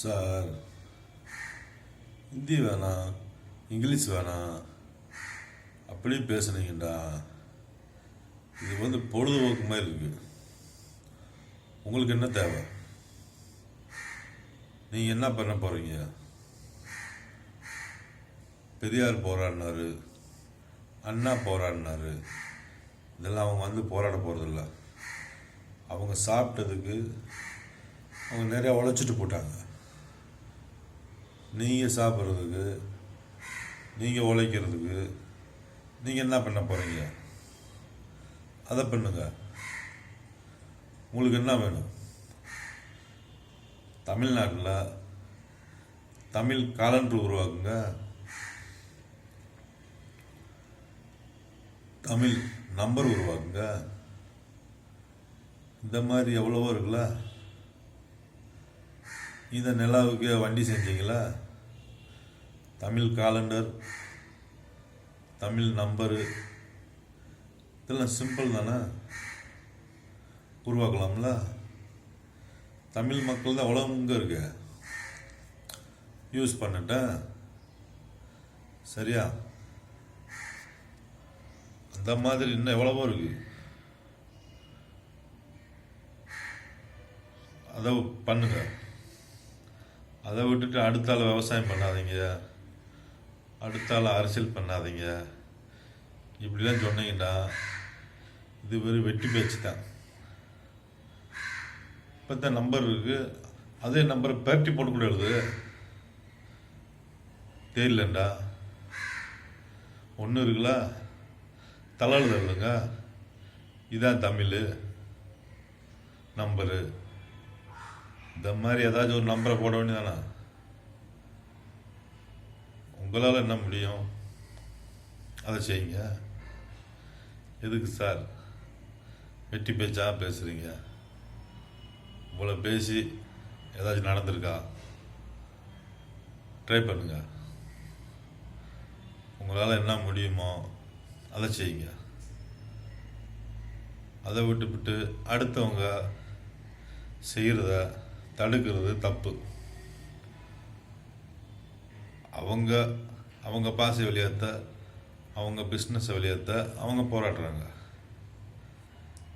Sir. Hindi வேணாம் English வேணாம் அப்படி பேசுனீங்கடா. இது வந்து பொழுதுபோக்கு மாதிரி இருக்கு. உங்களுக்கு என்ன தேவை? நீங்கள் என்ன பண்ண போகிறீங்க பெரியார் போராடினாரு அண்ணா போராடினாரு. இதெல்லாம் அவங்க வந்து போராட போகிறதில்ல அவங்க சாப்பிட்டதுக்கு அவங்க நிறையா உழைச்சிட்டு போட்டாங்க. நீங்கள் சாப்பிட்றதுக்கு நீங்கள் உழைக்கிறதுக்கு நீங்கள் என்ன பண்ண போகிறீங்க அதை பண்ணுங்க. உங்களுக்கு என்ன வேணும்? தமிழ்நாட்டில் தமிழ் காலண்டர் உருவாக்குங்க. தமிழ் நம்பர் உருவாக்குங்க. இந்த மாதிரி எவ்வளவோ இருக்குல்ல? இந்த நிலாவுக்கு வண்டி செஞ்சீங்களா? தமிழ் காலண்டர் தமிழ் நம்பரு இதெல்லாம் சிம்பிள் தானே? உருவாக்கலாம்ல? தமிழ் மக்கள் தான் உலகங்க இருக்கு. யூஸ் பண்ணிட்டேன். சரியா? அந்த மாதிரி இன்னும் எவ்வளவோ இருக்கு. அதை பண்ணுங்கள் அதை விட்டுட்டு அடுத்த ஆள் விவசாயம் பண்ணாதீங்க. அடுத்த ஆள் அரசியல் பண்ணாதீங்க. இப்படிலாம் சொன்னீங்கன்னா இது வெறும் வெட்டி பேச்சு தான். இப்போ தான் நம்பர் இருக்குது அதே நம்பரை பேட்டி போட்டு கூட எழுது. தெரியலண்டா. ஒன்று இருக்குல்ல? தலை எழுதுங்க இதான் தமிழ். நம்பரு இந்த மாதிரி ஏதாச்சும் ஒரு நம்பரை போட வேண்டியதானா? உங்களால் என்ன முடியும்? அதை செய்யுங்க. எதுக்கு சார் வெட்டி பேச்சா பேசுகிறீங்க இவ்வளோ பேசி ஏதாச்சும் நடந்திருக்கா? ட்ரை பண்ணுங்க. உங்களால் என்ன முடியுமோ அதை செய்யுங்க. அதை விட்டுவிட்டு அடுத்தவங்க செய்கிறத தடுக்கிறது தப்பு. அவங்க அவங்க பாசை வெளியேற்ற அவங்க பிஸ்னஸை வெளியேற்ற அவங்க போராடுறாங்க.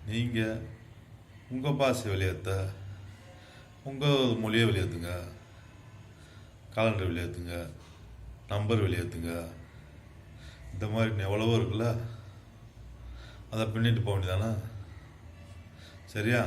நீங்கள் உங்கள் பாசை வெளியேற்ற உங்கள் மொழியை வெளியேற்றுங்க காலண்டர் வெளியேற்றுங்க நம்பர் வெளியேற்றுங்க இந்த மாதிரி எவ்வளவோ இருக்குல்ல? அதை பின்னிட்டு போக வேண்டியதானே? சரியா?